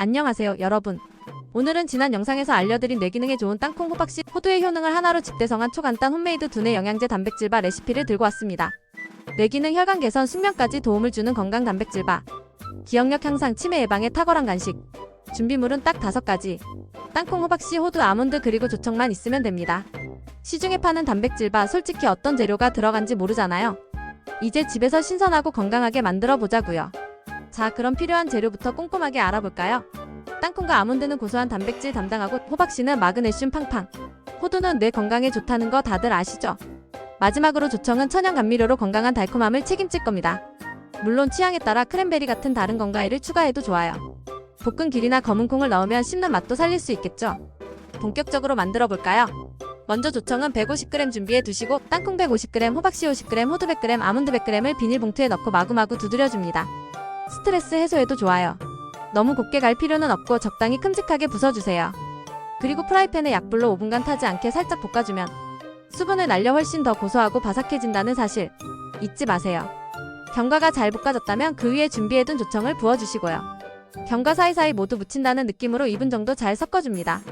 안녕하세요, 여러분. 오늘은 지난 영상에서 알려드린 뇌기능에 좋은 땅콩 호박씨 호두의 효능을 하나로 집대성한 초간단 홈메이드 두뇌 영양제 단백질바 레시피를 들고 왔습니다. 뇌기능 혈관 개선 숙면까지 도움을 주는 건강 단백질바. 기억력 향상 치매 예방에 탁월한 간식. 준비물은 딱 다섯 가지. 땅콩 호박씨 호두 아몬드 그리고 조청만 있으면 됩니다. 시중에 파는 단백질바 솔직히 어떤 재료가 들어간지 모르잖아요. 이제 집에서 신선하고 건강하게 만들어 보자고요. 자, 그럼 필요한 재료부터 꼼꼼하게 알아볼까요? 땅콩과 아몬드는 고소한 단백질 담당하고 호박씨는 마그네슘 팡팡. 호두는 뇌 건강에 좋다는 거 다들 아시죠? 마지막으로 조청은 천연 감미료로 건강한 달콤함을 책임질 겁니다. 물론 취향에 따라 크랜베리 같은 다른 건과일을 추가해도 좋아요. 볶은 귤이나 검은 콩을 넣으면 씹는 맛도 살릴 수 있겠죠? 본격적으로 만들어 볼까요? 먼저 조청은 150g 준비해 두시고 땅콩 150g, 호박씨 50g, 호두 100g, 아몬드 100g을 비닐봉투에 넣고 마구마구 두드려 줍니다. 스트레스 해소에도 좋아요. 너무 곱게 갈 필요는 없고 적당히 큼직하게 부숴주세요. 그리고 프라이팬에 약불로 5분간 타지 않게 살짝 볶아주면 수분을 날려 훨씬 더 고소하고 바삭해진다는 사실 잊지 마세요. 견과가 잘 볶아졌다면 그 위에 준비해둔 조청을 부어주시고요. 견과 사이사이 모두 묻힌다는 느낌으로 2분 정도 잘 섞어줍니다.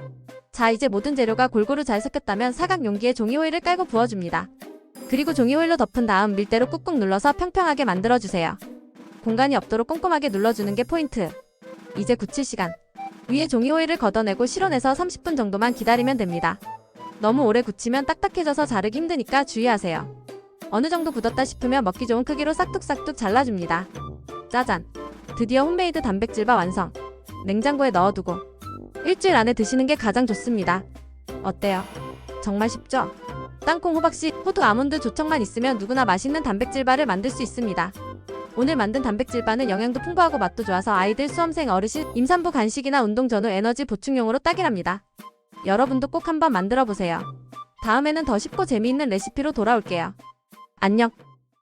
자 이제 모든 재료가 골고루 잘 섞였다면 사각 용기에 종이 호일을 깔고 부어줍니다. 그리고 종이 호일로 덮은 다음 밀대로 꾹꾹 눌러서 평평하게 만들어주세요. 공간이 없도록 꼼꼼하게 눌러주는 게 포인트. 이제 굳힐 시간. 위에 종이 호일을 걷어내고 실온에서 30분 정도만 기다리면 됩니다. 너무 오래 굳히면 딱딱해져서 자르기 힘드니까 주의하세요. 어느 정도 굳었다 싶으면 먹기 좋은 크기로 싹둑싹둑 잘라줍니다. 짜잔! 드디어 홈메이드 단백질바 완성. 냉장고에 넣어두고 일주일 안에 드시는 게 가장 좋습니다. 어때요? 정말 쉽죠? 땅콩, 호박씨, 호두, 아몬드, 조청만 있으면 누구나 맛있는 단백질바를 만들 수 있습니다. 오늘 만든 단백질바는 영양도 풍부하고 맛도 좋아서 아이들, 수험생, 어르신, 임산부 간식이나 운동 전후 에너지 보충용으로 딱이랍니다. 여러분도 꼭 한번 만들어 보세요. 다음에는 더 쉽고 재미있는 레시피로 돌아올게요. 안녕.